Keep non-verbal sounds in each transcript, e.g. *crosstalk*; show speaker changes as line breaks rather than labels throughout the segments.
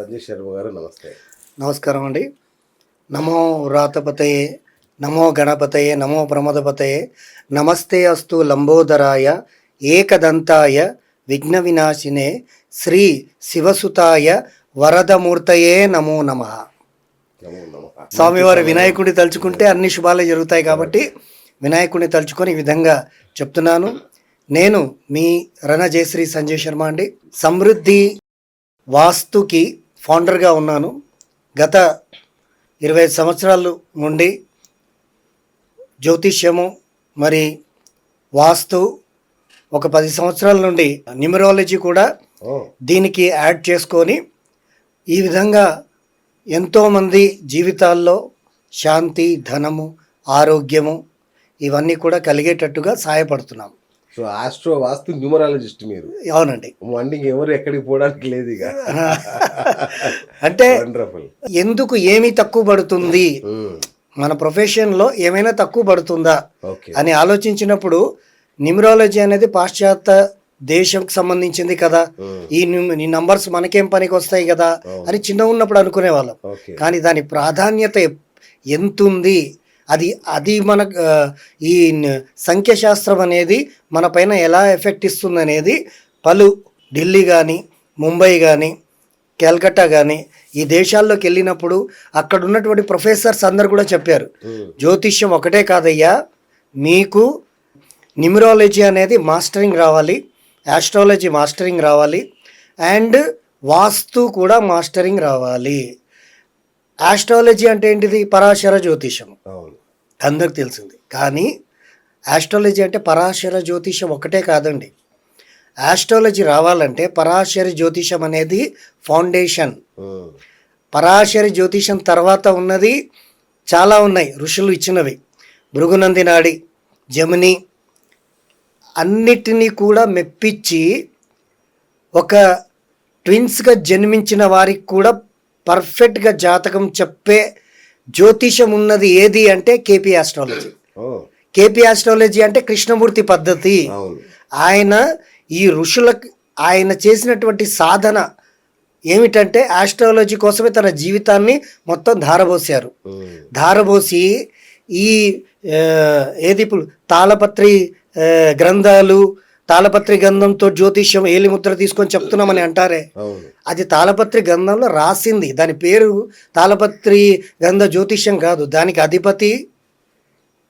సంజయ్ శర్మ గారు నమస్తే.
నమస్కారం అండి. నమో రాతపతయే నమో గణపతయే నమో ప్రమదపతయే నమస్తే అస్తు లంబోదరాయ ఏకదంతాయ విఘ్న వినాశినే శ్రీ శివసుతాయ వరదమూర్తయే నమో నమ. స్వామివారి వినాయకుడిని తలుచుకుంటే అన్ని శుభాలు జరుగుతాయి కాబట్టి వినాయకుడిని తలుచుకొని ఈ విధంగా చెప్తున్నాను. నేను మీ రణ జయశ్రీ సంజయ్ శర్మ అండి. సమృద్ధి వాస్తుకి ఫౌండర్గా ఉన్నాను. గత ఇరవై ఐదు సంవత్సరాల నుండి జ్యోతిష్యము మరి వాస్తు ఒక పది సంవత్సరాల నుండి న్యూమరాలజీ కూడా దీనికి యాడ్ చేసుకొని ఈ విధంగా ఎంతోమంది జీవితాల్లో శాంతి ధనము ఆరోగ్యము ఇవన్నీ కూడా కలిగేటట్టుగా సహాయపడుతున్నాం
సో ఆస్ట్రో వాస్తు న్యూమరాలజిస్ట్ మీరు.
అవునండి.
మండి ఎవరు ఎక్కడికి పోవడానికి లేదు ఇక.
అంటే ఎందుకు ఏమి తక్కువ పడుతుంది? మన ప్రొఫెషన్లో ఏమైనా తక్కువ పడుతుందా? అని ఆలోచించినప్పుడు న్యూమరాలజీ అనేది పాశ్చాత్య దేశంకి సంబంధించింది కదా. ఈ న్యూ- ఈ నంబర్స్ మనకేం పనికి వస్తాయి కదా? అని చిన్న ఉన్నప్పుడు అనుకునే వాళ్ళం కానీ దాని ప్రాధాన్యత ఎప్- ఎంతుంది? అది అది మన ఈ సంఖ్యాశాస్త్రం అనేది మన పైన ఎలా ఎఫెక్ట్ ఇస్తుంది అనేది పలు ఢిల్లీ కానీ ముంబై కానీ కలకత్తా కానీ ఈ దేశాల్లోకి వెళ్ళినప్పుడు అక్కడ ఉన్నటువంటి ప్రొఫెసర్స్ అందరు కూడా చెప్పారు. జ్యోతిష్యం ఒకటే కాదయ్యా మీకు న్యూమరాలజీ అనేది మాస్టరింగ్ రావాలి ఆస్ట్రాలజీ మాస్టరింగ్ రావాలి అండ్ వాస్తు కూడా మాస్టరింగ్ రావాలి. ఆస్ట్రాలజీ అంటే ఏంటిది? పరాశర జ్యోతిషం
అవును.
అందరికి తెలిసింది. కానీ ఆస్ట్రాలజీ అంటే పరాశర జ్యోతిషం ఒకటే కాదండి. ఆస్ట్రాలజీ రావాలంటే పరాశర జ్యోతిషం అనేది ఫౌండేషన్. పరాశరి జ్యోతిషం తర్వాత ఉన్నది చాలా ఉన్నాయి ఋషులు ఇచ్చినవి. భృగునంది నాడి జమిని అన్నిటినీ కూడా మెప్పించి ఒక ట్విన్స్గా జన్మించిన వారికి కూడా పర్ఫెక్ట్గా జాతకం చెప్పే జ్యోతిషం ఉన్నది ఏది అంటే కేపీ ఆస్ట్రాలజీ. కేపీ ఆస్ట్రాలజీ అంటే కృష్ణమూర్తి పద్ధతి. ఆయన ఈ ఋషులకు ఆయన చేసినటువంటి సాధన ఏమిటంటే ఆస్ట్రాలజీ కోసమే తన జీవితాన్ని మొత్తం ధారపోసారు
ఉమ్.
ధారపోసి ఈ ఏది ఇప్పుడు తాళపత్రి గ్రంథాలు తాళపత్రి గ్రంథంతో జ్యోతిష్యం ఏలిముద్ర తీసుకొని చెప్తున్నామని అంటారే. అది తాళపత్రి గ్రంథంలో రాసింది. దాని పేరు తాళపత్రి గ్రంథ జ్యోతిష్యం కాదు. దానికి అధిపతి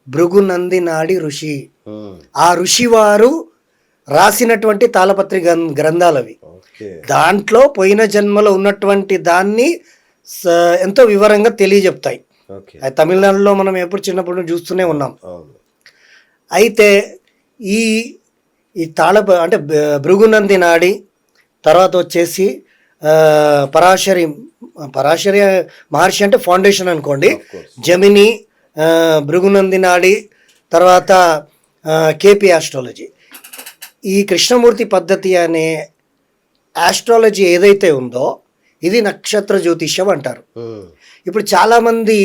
భృగునంది నాడి ఋషి. ఆ. ఋషి వారు రాసినటువంటి తాళపత్రి గ్రం- గ్రంథాలవి.
ఓకే.
దాంట్లో పోయిన జన్మలో ఉన్నటువంటి దాన్ని ఎంతో వివరంగా తెలియజెప్తాయి. అది తమిళనాడులో మనం ఎప్పుడు చిన్నప్పుడు నుంచి చూస్తూనే ఉన్నాం. అయితే ఈ ఈ తాళ అంటే భృగునంది నాడి తర్వాత వచ్చేసి పరాశరి పరాశరి మహర్షి అంటే ఫౌండేషన్ అనుకోండి. జమిని భృగునంది నాడి తర్వాత కేపీ ఆస్ట్రాలజీ ఈ కృష్ణమూర్తి పద్ధతి అనే ఆస్ట్రాలజీ ఏదైతే ఉందో ఇది నక్షత్ర జ్యోతిష్యం అంటారు. ఇప్పుడు చాలామంది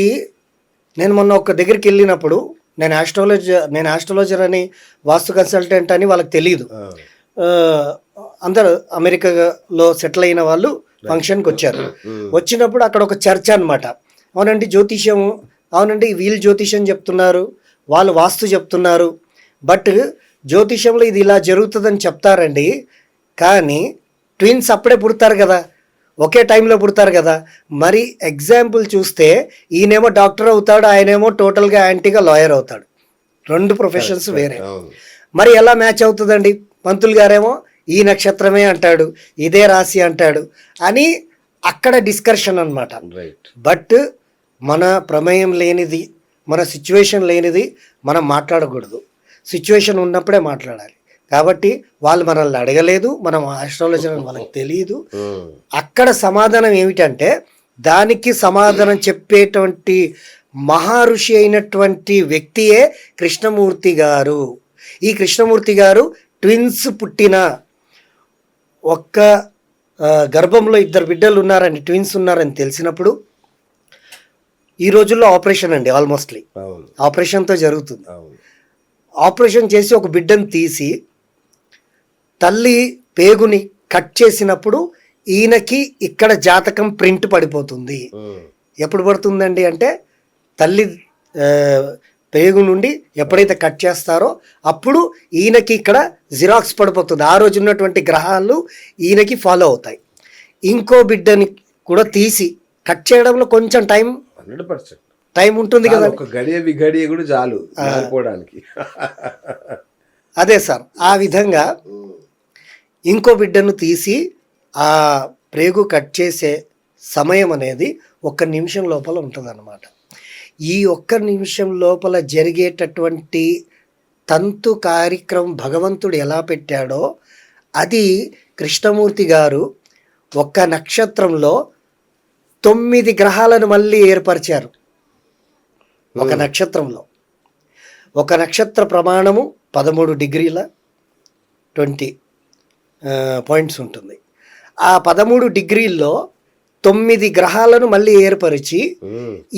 నేను మొన్న ఒక దగ్గరికి వెళ్ళినప్పుడు నేను ఆస్ట్రాలజర్ నేను ఆస్ట్రాలజర్ అని వాస్తు కన్సల్టెంట్ అని వాళ్ళకి తెలియదు అందరు అమెరికాలో సెటిల్ అయిన వాళ్ళు ఫంక్షన్కి వచ్చారు.
ఉమ్.
వచ్చినప్పుడు అక్కడ ఒక చర్చ అనమాట అవునండి జ్యోతిష్యం అవునండి వీళ్ళు జ్యోతిష్యం చెప్తున్నారు వాళ్ళు వాస్తు చెప్తున్నారు. బట్ జ్యోతిష్యంలో ఇది ఇలా జరుగుతుందని చెప్తారండి. కానీ ట్విన్స్ అప్పుడే పుడతారు కదా. ఒకే టైంలో పుడతారు కదా. మరి ఎగ్జాంపుల్ చూస్తే ఈయనేమో డాక్టర్ అవుతాడు ఆయనేమో టోటల్గా యాంటీగా లాయర్ అవుతాడు. రెండు ప్రొఫెషన్స్ వేరే. మరి ఎలా మ్యాచ్ అవుతుందండి? పంతులు గారేమో ఈ నక్షత్రమే అంటాడు ఇదే రాశి అంటాడు అని అక్కడ డిస్కషన్ అన్నమాట.
రైట్
బట్ మన ప్రమేయం లేనిది మన సిచ్యువేషన్ లేనిది మనం మాట్లాడకూడదు. సిచ్యువేషన్ ఉన్నప్పుడే మాట్లాడాలి. కాబట్టి వాళ్ళు మనల్ని అడగలేదు మనం ఆస్ట్రాలజీ వాళ్ళకి తెలియదు. *laughs* అక్కడ సమాధానం ఏమిటంటే దానికి సమాధానం చెప్పేటువంటి మహర్షి అయినటువంటి వ్యక్తియే కృష్ణమూర్తి గారు. ఈ కృష్ణమూర్తి గారు ట్విన్స్ పుట్టిన ఒక్క గర్భంలో ఇద్దరు బిడ్డలు ఉన్నారని ట్విన్స్ ఉన్నారని తెలిసినప్పుడు ఈ రోజుల్లో ఆపరేషన్ అండి ఆల్మోస్ట్లీ. ఆపరేషన్తో జరుగుతుంది. ఆపరేషన్ చేసి ఒక బిడ్డను తీసి తల్లి పేగుని కట్ చేసినప్పుడు ఈయనకి ఇక్కడ జాతకం ప్రింట్ పడిపోతుంది. ఎప్పుడు పడుతుందండి అంటే తల్లి పేగు నుండి ఎప్పుడైతే కట్ చేస్తారో అప్పుడు ఈయనకి ఇక్కడ జిరాక్స్ పడిపోతుంది. ఆ రోజు ఉన్నటువంటి గ్రహాలు ఈయనకి ఫాలో అవుతాయి. ఇంకో బిడ్డని కూడా తీసి కట్ చేయడంలో కొంచెం టైం
హండ్రెడ్ పర్సెంట్.
టైం ఉంటుంది కదా.
ఒక గడియ విగడియ కూడా చాలు
అదే సార్ ఆ విధంగా ఇంకో బిడ్డను తీసి ఆ ప్రేగు కట్ చేసే సమయం అనేది ఒక్క నిమిషం లోపల ఉంటుందన్నమాట. ఈ ఒక్క నిమిషం లోపల జరిగేటటువంటి తంతు కార్యక్రమం భగవంతుడు ఎలా పెట్టాడో అది కృష్ణమూర్తి గారు ఒక్క నక్షత్రంలో తొమ్మిది గ్రహాలను మళ్ళీ ఏర్పరిచారు. ఒక నక్షత్రంలో. ఒక నక్షత్ర ప్రమాణము పదమూడు డిగ్రీల ట్వంటీ పాయింట్స్ ఉంటుంది. ఆ పదమూడు డిగ్రీల్లో తొమ్మిది గ్రహాలను మళ్ళీ ఏర్పరిచి.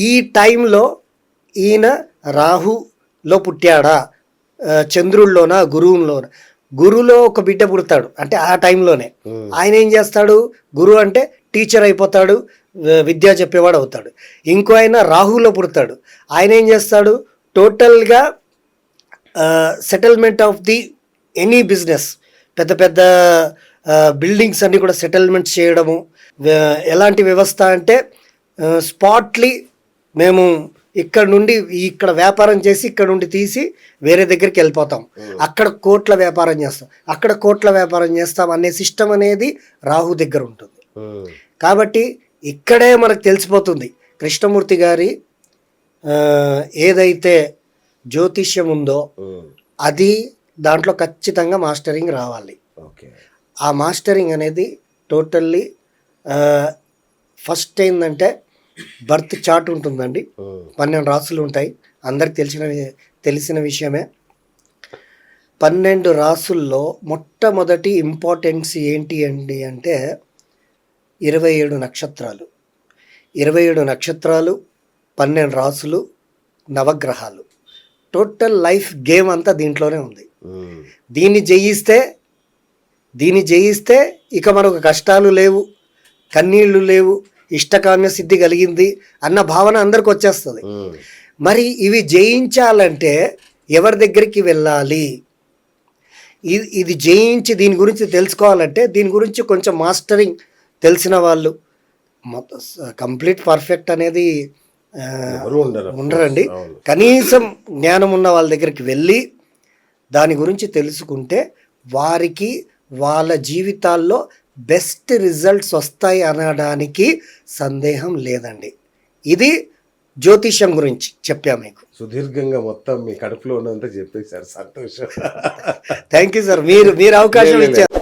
ఈ టైంలో ఈయన రాహులో పుట్టాడా? చంద్రుల్లోనా? గురువులోనా గురువులో ఒక బిడ్డ పుడతాడు అంటే ఆ టైంలోనే. ఆయన ఏం చేస్తాడు? గురువు అంటే టీచర్ అయిపోతాడు విద్య చెప్పేవాడు అవుతాడు. ఇంకో ఆయన రాహులో పుడతాడు. ఆయన ఏం చేస్తాడు? టోటల్గా settlement of the any business పెద్ద పెద్ద బిల్డింగ్స్ అన్ని కూడా సెటిల్మెంట్ చేయడము ఎలాంటి వ్యవస్థ అంటే స్పాట్లీ మేము ఇక్కడ నుండి ఇక్కడ వ్యాపారం చేసి ఇక్కడ నుండి తీసి వేరే దగ్గరికి వెళ్ళిపోతాం. అక్కడ కోట్ల వ్యాపారం చేస్తాం. అక్కడ కోట్ల వ్యాపారం చేస్తాం అనే సిస్టమ్ అనేది రాహు దగ్గర ఉంటుంది. కాబట్టి ఇక్కడే మనకు తెలిసిపోతుంది. కృష్ణమూర్తి గారి ఏదైతే జ్యోతిష్యం ఉందో. అది దాంట్లో ఖచ్చితంగా మాస్టరింగ్ రావాలి.
ఓకే.
ఆ మాస్టరింగ్ అనేది టోటల్లీ ఫస్ట్ ఏంటంటే బర్త్ చార్ట్ ఉంటుందండి. పన్నెండు రాసులు ఉంటాయి. అందరికి తెలిసిన తెలిసిన విషయమే. పన్నెండు రాసుల్లో మొట్టమొదటి ఇంపార్టెన్స్ ఏంటి అండి అంటే ఇరవై ఏడు నక్షత్రాలు. ఇరవై ఏడు నక్షత్రాలు పన్నెండు రాసులు నవగ్రహాలు. టోటల్ లైఫ్ గేమ్ అంతా దీంట్లోనే ఉంది. దీన్ని జయిస్తే దీన్ని జయిస్తే ఇక మనకు కష్టాలు లేవు కన్నీళ్ళు లేవు ఇష్టకామ్య సిద్ధి కలిగింది అన్న భావన అందరికి వచ్చేస్తుంది. మరి ఇవి జయించాలంటే ఎవరి దగ్గరికి వెళ్ళాలి ఇది ఇది జయించి దీని గురించి తెలుసుకోవాలంటే దీని గురించి కొంచెం మాస్టరింగ్ తెలిసిన వాళ్ళు కంప్లీట్ పర్ఫెక్ట్ అనేది ఉండరండి. కనీసం జ్ఞానం ఉన్న వాళ్ళ దగ్గరికి వెళ్ళి దాని గురించి తెలుసుకుంటే వారికి వాళ్ళ జీవితాల్లో బెస్ట్ రిజల్ట్స్ వస్తాయి అనడానికి సందేహం లేదండి. ఇది జ్యోతిష్యం గురించి చెప్పా మీకు.
సుదీర్ఘంగా మొత్తం మీ కడుపులో ఉన్నంత చెప్పేశారు. సంతోషం.
థ్యాంక్ యూ సార్ మీరు మీరు *laughs* అవకాశం. ఇచ్చారు.